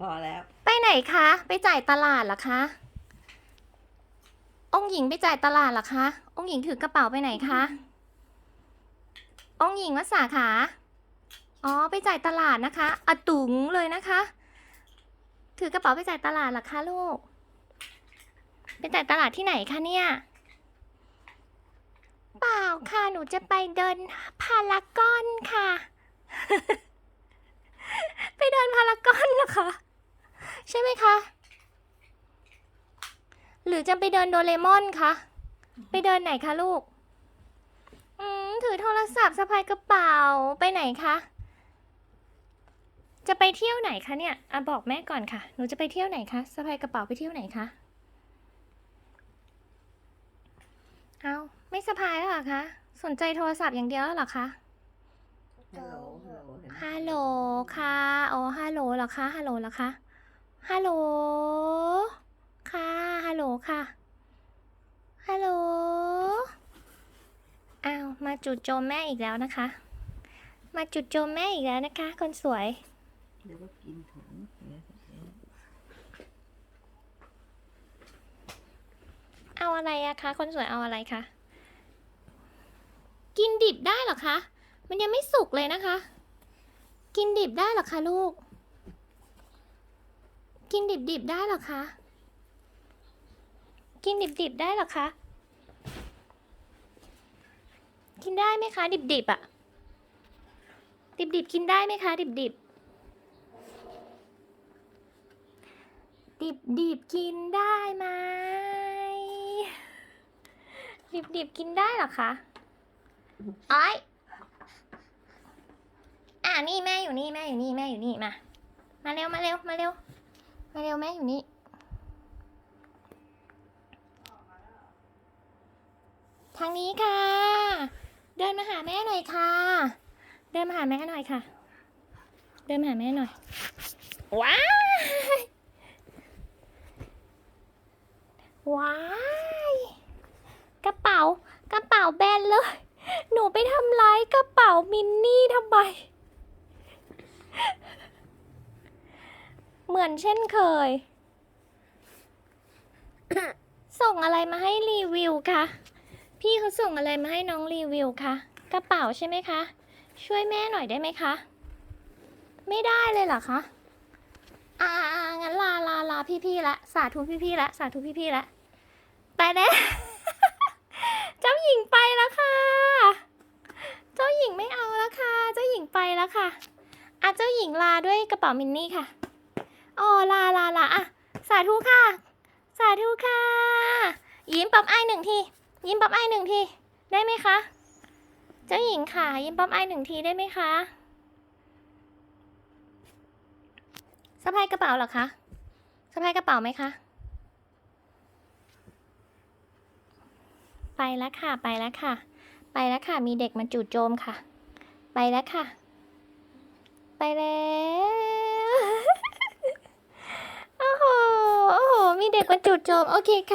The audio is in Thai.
พอแล้ว ไปไหนคะ ไปจ่ายตลาดเหรอคะ องค์หญิงไปจ่ายตลาดเหรอคะ องค์หญิงถือกระเป๋าไปไหนคะ องค์หญิงวสาขา อ๋อไปจ่ายตลาดนะคะอะตุงเลยนะคะ ถือกระเป๋าไปจ่ายตลาดเหรอคะลูก ไปจ่ายตลาดที่ไหนคะเนี่ย เปล่าค่ะ หนูจะไปเดินพารากอนค่ะ ไปเดินพารากอนนะคะ ใช่ไหมคะ หรือจะไปเดินโดเรมอนคะ ไปเดินไหนคะลูก อืมถือโทรศัพท์สะพายกระเป๋าไปไหนคะ จะไปเที่ยวไหนคะเนี่ยอะบอกแม่ก่อนค่ะ หนูจะไปเที่ยวไหนคะสะพายกระเป๋าไปเที่ยวไหนคะ เอาไม่สะพายแล้วเหรอคะ สนใจโทรศัพท์อย่างเดียวแล้วเหรอคะ ฮัลโหลฮัลโหลเห็นไหมฮัลโหลค่ะ อ๋อ ฮัลโหลเหรอคะ ฮัลโหลเหรอคะ ฮัลโหล ค่ะ ฮัลโหลค่ะ ฮัลโหล อ้าว มาจุดโจมแม่อีกแล้วนะคะ มาจุดโจมแม่อีกแล้วนะคะ คนสวย เดี๋ยวก็กินถุงเอาอะไรอะคะ คนสวยเอาอะไรคะ กินดิบได้เหรอคะ มันยังไม่สุกเลยนะคะ กินดิบได้เหรอคะลูก กินดิบดิบได้เหรอคะ กินดิบๆได้หรอคะ กินได้ไหมคะ ดิบๆอะดิบดิบๆกินได้ไหมคะ ดิบดิบดิบดิบๆกินได้ไหมดิบดิบๆกินได้หรอคะอ้อยอ่านี่แม่อยู่นี่แม่อยู่นี่แม่อยู่นี่มา มาเร็วมาเร็วมาเร็ว มาเร็วแม่อยู่นี่ ทางนี้ค่ะ เดินมาหาแม่หน่อยค่ะ เดินมาหาแม่หน่อยค่ะ เดินมาหาแม่หน่อย ว้าย ว้าย กระเป๋า กระเป๋าแบนเลย หนูไปทำร้ายกระเป๋ามินนี่ทำไม เหมือนเช่นเคย ส่งอะไรมาให้รีวิวคะ พี่เขาส่งอะไรมาให้น้องรีวิวคะกระเป๋าใช่ไหมคะ ช่วยแม่หน่อยได้ไหมคะ ไม่ได้เลยเหรอคะอ่างั้นลาลาลาพี่ๆละสาธุพี่ๆละสาธุพี่ๆละไปแล้วเจ้าหญิงไปแล้วค่ะ เจ้าหญิงไม่เอาแล้วค่ะ เจ้าหญิงไปแล้วค่ะอะเจ้าหญิงลาด้วยกระเป๋ามินนี่ค่ะอ๋อลาลาลาอะสาธุค่ะ สาธุค่ะ ยิ้มป๊อปไอายหนึ่งที ยิ้มป๊อปไอายหนึ่งที ได้ไหมคะ เจ้าหญิงค่ะ ยิ้มป๊อปไอายหนึ่งทีได้ไหมคะสะพายกระเป๋าเหรอคะสะพายกระเป๋าไหมคะ ไปแล้วค่ะ ไปแล้วค่ะ ไปแล้วค่ะ มีเด็กมาจู่โจมค่ะ ไปแล้วค่ะ ไปแล้วโอ้โห โอ้โห มีเด็กมาจู่โจม โอเคค่ะ